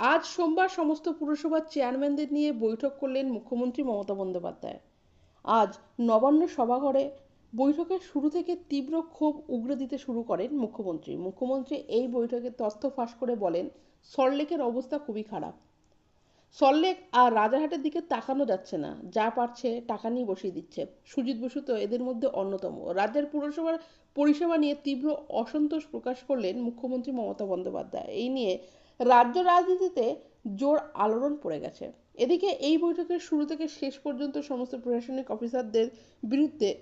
আজ সোমবার সমস্ত পুরসভার চেয়ারম্যানদের নিয়ে বৈঠক করলেন মুখ্যমন্ত্রী মমতা বন্দ্যোপাধ্যায়। আজ নবান্ন সভাঘরে বৈঠকের শুরু থেকে তীব্র ক্ষোভ উগরে দিতে শুরু করেন মুখ্যমন্ত্রী। মুখ্যমন্ত্রী এই বৈঠকে তথ্য ফাঁস করে বলেন সল্টলেকের অবস্থা খুবই খারাপ। সল্টলেক আর রাজারহাটের দিকে তাকানো যাচ্ছে না। যা পারছে টাকা নিয়ে বসিয়ে দিচ্ছে। সুজিত বসু তো এদের মধ্যে অন্যতম। রাজ্যের পুরসভার পরিষেবা নিয়ে তীব্র অসন্তোষ প্রকাশ করলেন মুখ্যমন্ত্রী মমতা বন্দ্যোপাধ্যায়। এই নিয়ে রাজ্য রাজনীতিতে জোর আলোড়ন পড়ে গেছে। এদিকে এই বৈঠকের শুরু থেকে শেষ পর্যন্ত সমস্ত প্রশাসনিক অফিসারদের বিরুদ্ধে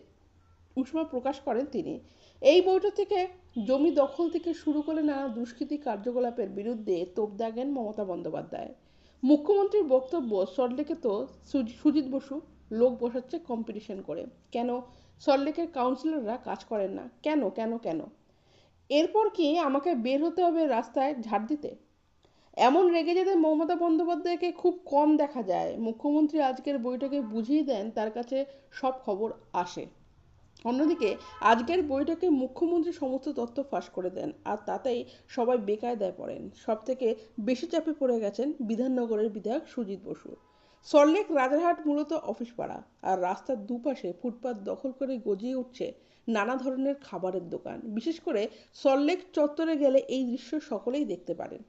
উষ্মা প্রকাশ করেন তিনি। এই বৈঠক থেকে জমি দখল থেকে শুরু করে নানা দুষ্কৃতী কার্যকলাপের বিরুদ্ধে তোপ দাগেন মমতা বন্দ্যোপাধ্যায়। মুখ্যমন্ত্রীর বক্তব্য সল্টলেকে তো সুজ- সুজিত বসু লোক বসাচ্ছে কম্পিটিশন করে। কেন? সল্টলেকের কাউন্সিলররা কাজ করেন না। কেন? কেন? কেন? এরপর কি আমাকে বের হতে হবে রাস্তায় ঝাড় দিতে? এমন রেগে যেতে মমতা বন্দ্যোপাধ্যায়কে খুব কম দেখা যায়। মুখ্যমন্ত্রী আজকের বৈঠকে বুঝিয়ে দেন তার কাছে সব খবর আসে। অন্যদিকে, আজকের বৈঠকে মুখ্যমন্ত্রী সমস্ত তথ্য ফাঁস করে দেন, আর তাতেই সবাই বেকায়দায় পড়েন। সব থেকে বেশি চাপে পড়ে গেছেন বিধাননগরের বিধায়ক সুজিত বসু। সল্টলেক রাজারহাট মূলত অফিস পাড়া আর রাস্তার দুপাশে ফুটপাত দখল করে গজিয়ে উঠছে নানা ধরনের খাবারের দোকান। বিশেষ করে সল্টলেক চত্বরে গেলে এই দৃশ্য সকলেই দেখতে পারেন।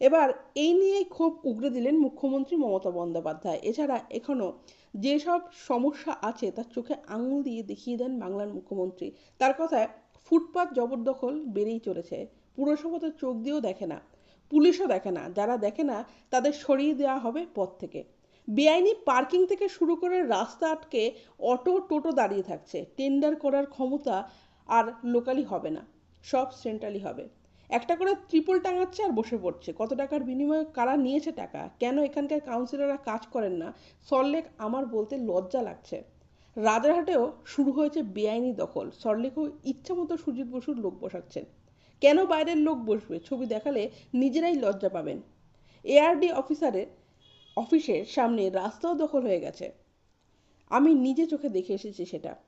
এবার এই নিয়েই ক্ষোভ উগরে দিলেন মুখ্যমন্ত্রী মমতা বন্দ্যোপাধ্যায়। এছাড়া এখনও যেসব সমস্যা আছে, তার চোখে আঙুল দিয়ে দেখিয়ে দেন বাংলার মুখ্যমন্ত্রী। তার কথায়, ফুটপাত জবরদখল বেড়েই চলেছে। পুরসভা তো চোখ দিয়েও দেখে না, পুলিশও দেখে না। যারা দেখে না, তাদের সরিয়ে দেওয়া হবে পথ থেকে। বেআইনি পার্কিং থেকে শুরু করে রাস্তা আটকে অটো, টোটো দাঁড়িয়ে থাকছে। টেন্ডার করার ক্ষমতা আর লোকালি হবে না, সব সেন্ট্রালি হবে। একটা করে ত্রিপল টাঙাচ্ছে আর বসে পড়ছে। কত টাকার বিনিময়ে কারা নিয়েছে টাকা? কেন এখানকার কাউন্সিলররা কাজ করেন না? সল্টলেক আমার বলতে লজ্জা লাগছে। রাজারহাটেও শুরু হয়েছে বেআইনি দখল। সল্টলেকেও ইচ্ছা মতো সুজিত বসুর লোক বসাচ্ছেন। কেন বাইরের লোক বসবে? ছবি দেখালে নিজেরাই লজ্জা পাবেন। এআরডি অফিসারের অফিসের সামনে রাস্তাও দখল হয়ে গেছে। আমি নিজে চোখে দেখে এসেছি সেটা।